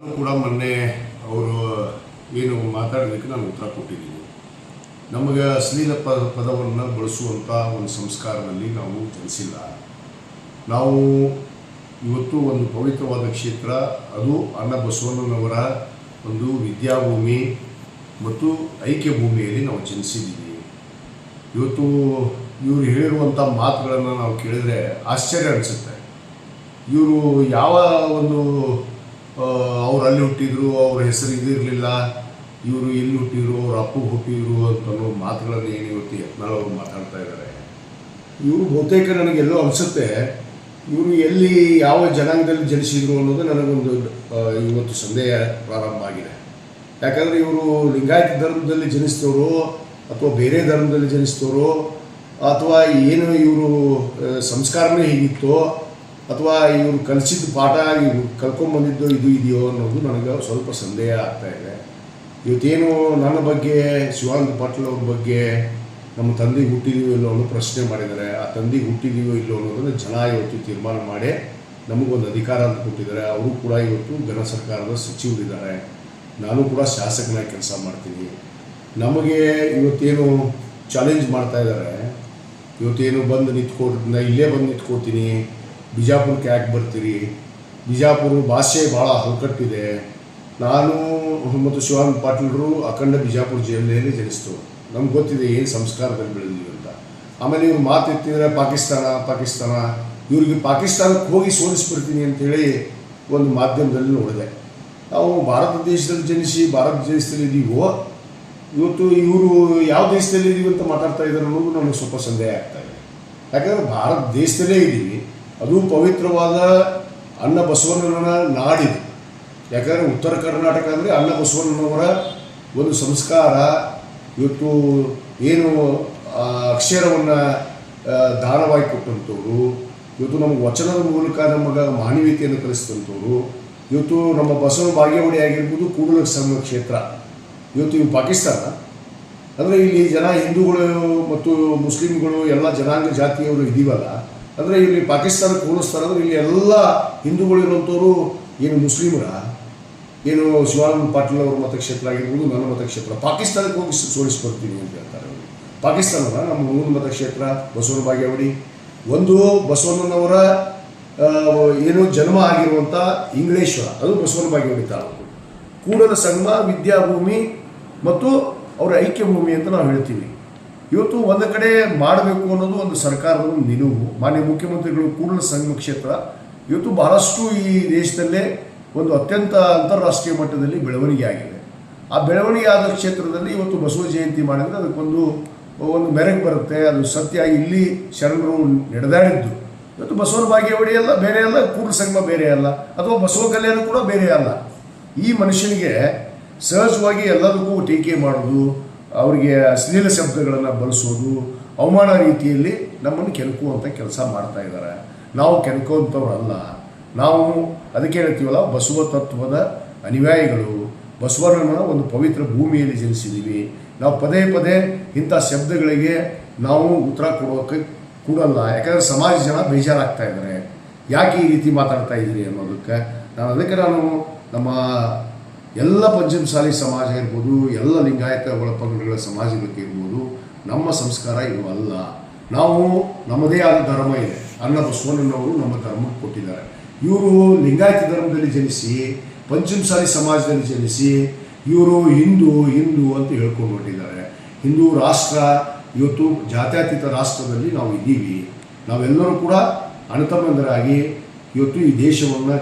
ಕೂಡ ಮೊನ್ನೆ ಅವರು ಏನು ಮಾತಾಡೋದಕ್ಕೆ ನಾನು ಉತ್ತರ ಕೊಟ್ಟಿದ್ದೀನಿ. ನಮಗೆ ಅಶ್ಲೀಲ ಪದ ಪದವನ್ನು ಬಳಸುವಂಥ ಒಂದು ಸಂಸ್ಕಾರದಲ್ಲಿ ನಾವು ಜನಿಸಿಲ್ಲ. ನಾವು ಇವತ್ತು ಒಂದು ಪವಿತ್ರವಾದ ಕ್ಷೇತ್ರ, ಅದು ಅಣ್ಣ ಬಸವಣ್ಣನವರ ಒಂದು ವಿದ್ಯಾಭೂಮಿ ಮತ್ತು ಐಕ್ಯ ಭೂಮಿಯಲ್ಲಿ ನಾವು ಜನಿಸಿದ್ದೀವಿ. ಇವತ್ತು ಇವರು ಹೇಳಿರುವಂಥ ಮಾತುಗಳನ್ನು ನಾವು ಕೇಳಿದರೆ ಆಶ್ಚರ್ಯ ಅನಿಸುತ್ತೆ. ಇವರು ಯಾವ ಒಂದು ಅವ್ರು ಅಲ್ಲಿ ಹುಟ್ಟಿದ್ರು, ಅವ್ರ ಹೆಸರು ಇದಿರಲಿಲ್ಲ ಇವರು ಎಲ್ಲಿ ಹುಟ್ಟಿದ್ರು, ಅವ್ರ ಅಪ್ಪಗೆ ಹುಟ್ಟಿದ್ರು ಅಂತ ಅನ್ನೋ ಮಾತುಗಳನ್ನು ಏನು ಇವತ್ತು ಯತ್ನಾಳ್ ಅವರು ಮಾತಾಡ್ತಾ ಇದ್ದಾರೆ ಇವರು ಬಹುತೇಕ ನನಗೆಲ್ಲೋ ಅನಿಸುತ್ತೆ, ಇವರು ಎಲ್ಲಿ ಯಾವ ಜನಾಂಗದಲ್ಲಿ ಜನಿಸಿದ್ರು ಅನ್ನೋದು ನನಗೊಂದು ಇವತ್ತು ಸಂದೇಹ ಪ್ರಾರಂಭ ಆಗಿದೆ. ಯಾಕಂದರೆ ಇವರು ಲಿಂಗಾಯತ ಧರ್ಮದಲ್ಲಿ ಜನಿಸಿದವರು ಅಥವಾ ಬೇರೆ ಧರ್ಮದಲ್ಲಿ ಜನಿಸಿದವರು ಅಥವಾ ಏನು ಇವರು ಸಂಸ್ಕಾರನೇ ಹೀಗಿತ್ತೋ ಅಥವಾ ಇವರು ಕಲಿಸಿದ ಪಾಠ, ಇವರು ಕಲ್ಕೊಂಡ್ಬಂದಿದ್ದು ಇದು ಇದೆಯೋ ಅನ್ನೋದು ನನಗೆ ಸ್ವಲ್ಪ ಸಂದೇಹ ಆಗ್ತಾ ಇದೆ. ಇವತ್ತೇನು ನನ್ನ ಬಗ್ಗೆ, ಶಿವಾನಂದ ಪಾಟೀಲ್ ಅವ್ರ ಬಗ್ಗೆ ನಮ್ಮ ತಂದೆಗೆ ಹುಟ್ಟಿದೀವೋ ಇಲ್ಲೋ ಅನ್ನೋ ಪ್ರಶ್ನೆ ಮಾಡಿದ್ದಾರೆ. ಆ ತಂದೆಗೆ ಹುಟ್ಟಿದೀವೋ ಇಲ್ಲೋ ಅನ್ನೋದನ್ನು ಜನ ಇವತ್ತು ತೀರ್ಮಾನ ಮಾಡಿ ನಮಗೊಂದು ಅಧಿಕಾರ ಅಂತ ಕೊಟ್ಟಿದ್ದಾರೆ. ಅವರು ಕೂಡ ಇವತ್ತು ಘನ ಸರ್ಕಾರದ ಸಚಿವರಿದ್ದಾರೆ. ನಾನು ಕೂಡ ಶಾಸಕನಾಗಿ ಕೆಲಸ ಮಾಡ್ತೀನಿ. ನಮಗೆ ಇವತ್ತೇನು ಚಾಲೆಂಜ್ ಮಾಡ್ತಾ ಇದ್ದಾರೆ. ಇವತ್ತೇನು ಬಂದು ನಿಂತ್ಕೊಡ್ ಇಲ್ಲೇ ಬಂದು ನಿಂತ್ಕೋತೀನಿ ಬಿಜಾಪುರಕ್ಕೆ ಯಾಕೆ ಬರ್ತೀರಿ? ಬಿಜಾಪುರ ಭಾಷೆ ಭಾಳ ಹಲ್ಕಟ್ಟಿದೆ. ನಾನು ಮತ್ತು ಶಿವಾನಂದ ಪಾಟೀಲರು ಅಖಂಡ ಬಿಜಾಪುರ ಜಿಲ್ಲೆಯಲ್ಲಿ ಜನಿಸ್ತು. ನಮ್ಗೆ ಗೊತ್ತಿದೆ ಏನು ಸಂಸ್ಕಾರದಲ್ಲಿ ಬೆಳೆದಿದ್ದೀವಿ ಅಂತ. ಆಮೇಲೆ ಇವ್ರು ಮಾತು ಎತ್ತಿದ್ರೆ ಪಾಕಿಸ್ತಾನ ಪಾಕಿಸ್ತಾನ. ಇವ್ರಿಗೆ ಪಾಕಿಸ್ತಾನಕ್ಕೆ ಹೋಗಿ ಸೋಲಿಸ್ಬಿಡ್ತೀನಿ ಅಂತೇಳಿ ಒಂದು ಮಾಧ್ಯಮದಲ್ಲಿ ನೋಡಿದೆ. ನಾವು ಭಾರತ ದೇಶದಲ್ಲಿ ಜನಿಸಿ, ಭಾರತ ದೇಶದಲ್ಲಿ ಇದ್ದೀವೋ ಇವತ್ತು ಇವರು ಯಾವ ದೇಶದಲ್ಲಿ ಇದೀವಿ ಅಂತ ಮಾತಾಡ್ತಾ ಇದ್ದಾರೆ ಅನ್ನೋದು ನಮಗೆ ಸ್ವಲ್ಪ ಸಂದೇಹ ಆಗ್ತಾ ಇದೆ. ಯಾಕಂದರೆ ಭಾರತ ದೇಶದಲ್ಲೇ ಇದ್ದೀವಿ ಅದು ಪವಿತ್ರವಾದ ಅನ್ನ ಬಸವಣ್ಣನ ನಾಡಿದು. ಯಾಕಂದರೆ ಉತ್ತರ ಕರ್ನಾಟಕ ಅಂದರೆ ಅನ್ನ ಬಸವಣ್ಣನವರ ಒಂದು ಸಂಸ್ಕಾರ. ಇವತ್ತು ಏನು ಅಕ್ಷರವನ್ನು ದಾರವಾಗಿ ಕೊಟ್ಟಂಥವ್ರು, ಇವತ್ತು ನಮಗೆ ವಚನದ ಮೂಲಕ ನಮಗೆ ಮಾನವೀಯತೆಯನ್ನು ಕಲಿಸಿದಂಥವ್ರು, ಇವತ್ತು ನಮ್ಮ ಬಸವ ಬಾಗೇವಾಡಿ ಆಗಿರ್ಬೋದು ಕೂಡಲ ಸಂಘ ಕ್ಷೇತ್ರ. ಇವತ್ತು ಇವು ಪಾಕಿಸ್ತಾನ. ಅಂದರೆ ಇಲ್ಲಿ ಜನ ಹಿಂದೂಗಳು ಮತ್ತು ಮುಸ್ಲಿಮ್ಗಳು, ಎಲ್ಲ ಜನಾಂಗ ಜಾತಿಯವರು ಇದೀವಲ್ಲ. ಅಂದರೆ ಇಲ್ಲಿ ಪಾಕಿಸ್ತಾನಕ್ಕೆ ಹೋಲಿಸ್ತಾರೆ ಅಂದರೆ ಇಲ್ಲಿ ಎಲ್ಲ ಹಿಂದೂಗಳು ಇರುವಂಥವ್ರು ಏನು ಮುಸ್ಲಿಮರ, ಏನು ಶಿವಾನಂದ ಪಾಟೀಲ್ ಅವರ ಮತಕ್ಷೇತ್ರ ಆಗಿರ್ಬೋದು, ನನ್ನ ಮತಕ್ಷೇತ್ರ. ಪಾಕಿಸ್ತಾನಕ್ಕೆ ಹೋಗಿ ಸೋಲಿಸಿ ಬರ್ತೀನಿ ಅಂತ ಹೇಳ್ತಾರೆ ಅವರು. ಪಾಕಿಸ್ತಾನದ ನಮ್ಮ ಮೂರು ಮತಕ್ಷೇತ್ರ, ಬಸವನ ಬಾಗೇವಾಡಿ. ಒಂದು ಬಸವಣ್ಣನವರ ಏನು ಜನ್ಮ ಆಗಿರುವಂಥ ಇಂಗ್ಲೇಶ್ವರ, ಅದು ಬಸವನ ಬಾಗೇವಾಡಿ ತಾಲೂಕು. ಕೂಡಲ ಸಂಗಮ ವಿದ್ಯಾಭೂಮಿ ಮತ್ತು ಅವರ ಐಕ್ಯ ಭೂಮಿ ಅಂತ ನಾವು ಹೇಳ್ತೀವಿ. ಇವತ್ತು ಒಂದು ಕಡೆ ಮಾಡಬೇಕು ಅನ್ನೋದು ಒಂದು ಸರ್ಕಾರದ ಒಂದು ನಿಲುವು. ಮಾನ್ಯ ಮುಖ್ಯಮಂತ್ರಿಗಳು ಕೂಡಲ ಸಂಗಮ ಕ್ಷೇತ್ರ, ಇವತ್ತು ಬಹಳಷ್ಟು ಈ ದೇಶದಲ್ಲೇ ಒಂದು ಅತ್ಯಂತ ಅಂತಾರಾಷ್ಟ್ರೀಯ ಮಟ್ಟದಲ್ಲಿ ಬೆಳವಣಿಗೆ ಆಗಿದೆ. ಆ ಬೆಳವಣಿಗೆ ಆದ ಕ್ಷೇತ್ರದಲ್ಲಿ ಇವತ್ತು ಬಸವ ಜಯಂತಿ ಮಾಡಿದರೆ ಅದಕ್ಕೊಂದು ಒಂದು ಮೆರಗು ಬರುತ್ತೆ. ಅದು ಸತ್ಯ. ಇಲ್ಲಿ ಶರಣರು ನಡೆದಾಡಿದ್ದು ಇವತ್ತು ಬಸವನ ಬಾಗೇವಾಡಿ ಅಲ್ಲ, ಬೇರೆ ಅಲ್ಲ, ಕೂಡಲ ಸಂಗಮ ಬೇರೆ ಅಲ್ಲ, ಅಥವಾ ಬಸವ ಕಲ್ಯಾಣ ಕೂಡ ಬೇರೆ ಅಲ್ಲ. ಈ ಮನುಷ್ಯನಿಗೆ ಸಹಜವಾಗಿ ಎಲ್ಲದಕ್ಕೂ ಟೀಕೆ ಮಾಡೋದು ಅವರಿಗೆ ಅಶ್ಲೀಲ ಶಬ್ದಗಳನ್ನು ಬಳಸೋದು, ಅವಮಾನ ರೀತಿಯಲ್ಲಿ ನಮ್ಮನ್ನು ಕೆಣಕುವಂಥ ಕೆಲಸ ಮಾಡ್ತಾ ಇದ್ದಾರೆ. ನಾವು ಕೆಣಕುವಂಥವ್ರಲ್ಲ ನಾವು ಅದಕ್ಕೆ ಹೇಳ್ತೀವಲ್ಲ, ಬಸವ ತತ್ವದ ಅನುಯಾಯಿಗಳು. ಬಸವನನ್ನು ಒಂದು ಪವಿತ್ರ ಭೂಮಿಯಲ್ಲಿ ಜನಿಸಿದ್ದೀವಿ ನಾವು ಪದೇ ಪದೇ ಇಂಥ ಶಬ್ದಗಳಿಗೆ ನಾವು ಉತ್ತರ ಕೊಡೋಕೆ ಕೊಡಲ್ಲ. ಯಾಕಂದರೆ ಸಮಾಜ ಜನ ಬೇಜಾರಾಗ್ತಾ ಇದ್ದಾರೆ. ಯಾಕೆ ಈ ರೀತಿ ಮಾತಾಡ್ತಾ ಇದ್ದೀರಿ ಅನ್ನೋದಕ್ಕೆ? ನಾನು ಅದಕ್ಕೆ ನಾನು ನಮ್ಮ ಎಲ್ಲ ಪಂಚಮಸಾಲಿ ಸಮಾಜ ಇರ್ಬೋದು, ಎಲ್ಲ ಲಿಂಗಾಯತ ಒಳಪಂಗಡಗಳ ಸಮಾಜಗಳಿಗೆ ಇರ್ಬೋದು, ನಮ್ಮ ಸಂಸ್ಕಾರ ಇದು ಅಲ್ಲ. ನಾವು ನಮ್ಮದೇ ಆದ ಧರ್ಮ ಇದೆ. ಅನ್ನ ಬಸವಣ್ಣನವರು ನಮ್ಮ ಧರ್ಮಕ್ಕೆ ಕೊಟ್ಟಿದ್ದಾರೆ. ಇವರು ಲಿಂಗಾಯತ ಧರ್ಮದಲ್ಲಿ ಜನಿಸಿ, ಪಂಚಮಸಾಲಿ ಸಮಾಜದಲ್ಲಿ ಜನಿಸಿ, ಇವರು ಹಿಂದೂ ಹಿಂದೂ ಅಂತ ಹೇಳ್ಕೊಂಡು ಹೊರಟಿದ್ದಾರೆ ಹಿಂದೂ ರಾಷ್ಟ್ರ, ಇವತ್ತು ಜಾತ್ಯತೀತ ರಾಷ್ಟ್ರದಲ್ಲಿ ನಾವು ಇದ್ದೀವಿ. ನಾವೆಲ್ಲರೂ ಕೂಡ ಅಣತಮಂದರಾಗಿ ಇವತ್ತು ಈ ದೇಶವನ್ನು